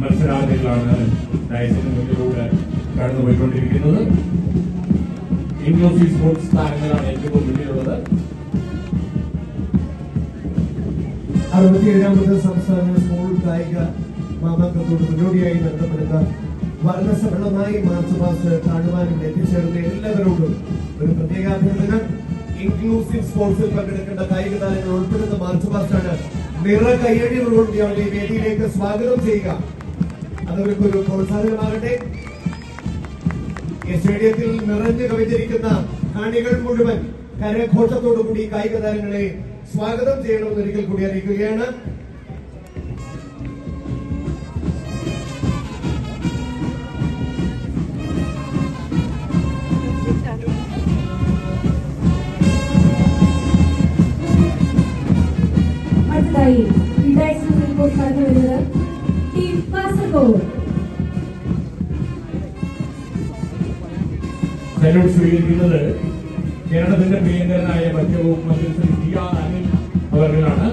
മത്സരാർത്ഥികളാണ് ഡയസിന് മുന്നിലൂടെ കടന്നുപോയിക്കൊണ്ടിരിക്കുന്നത്. Inclusive sports താരങ്ങളാണ് ഏറ്റവും മുന്നിലുള്ളത്. അറുപത്തിയേഴാമത് സംസ്ഥാന സ്കൂൾ കായിക മാമാങ്കത്തോട് മുന്നോടിയായി നടത്തപ്പെടുന്ന വർണസഫലമായി മാർച്ച് പാസ്റ്റ് കാണുവാനും എത്തിച്ചേർന്ന എല്ലാവരോടും ഒരു പ്രത്യേക അഭ്യർത്ഥന ഇൻക്ലൂസീവ് സ്പോർട്സിൽ പങ്കെടുക്കേണ്ട കായിക താരങ്ങൾ ഉൾപ്പെടുന്ന മാർച്ച് പാസ്റ്റാണ് നിറ കയ്യടികളോടുകൂടി അവരുടെ വേദിയിലേക്ക് സ്വാഗതം ചെയ്യുക. അതവർക്ക് ഒരു പ്രോത്സാഹനമാകട്ടെ സ്റ്റേഡിയത്തിൽ നിറഞ്ഞു കവിഞ്ഞിരിക്കുന്ന കാണികൾ മുഴുവൻ കരഘോഷത്തോടുകൂടി കായിക താരങ്ങളെ സ്വാഗതം ചെയ്യണമെന്ന് ഒരിക്കൽ കൂടി അറിയിക്കുകയാണ്. അടുത്തായി സല്യൂട്ട് സ്വീകരിക്കുന്നത് കേരളത്തിന്റെ പ്രിയങ്കരനായ പറ്റവും മറ്റു ശ്രീ ടി ആർ അനിൽ അവർകളാണ്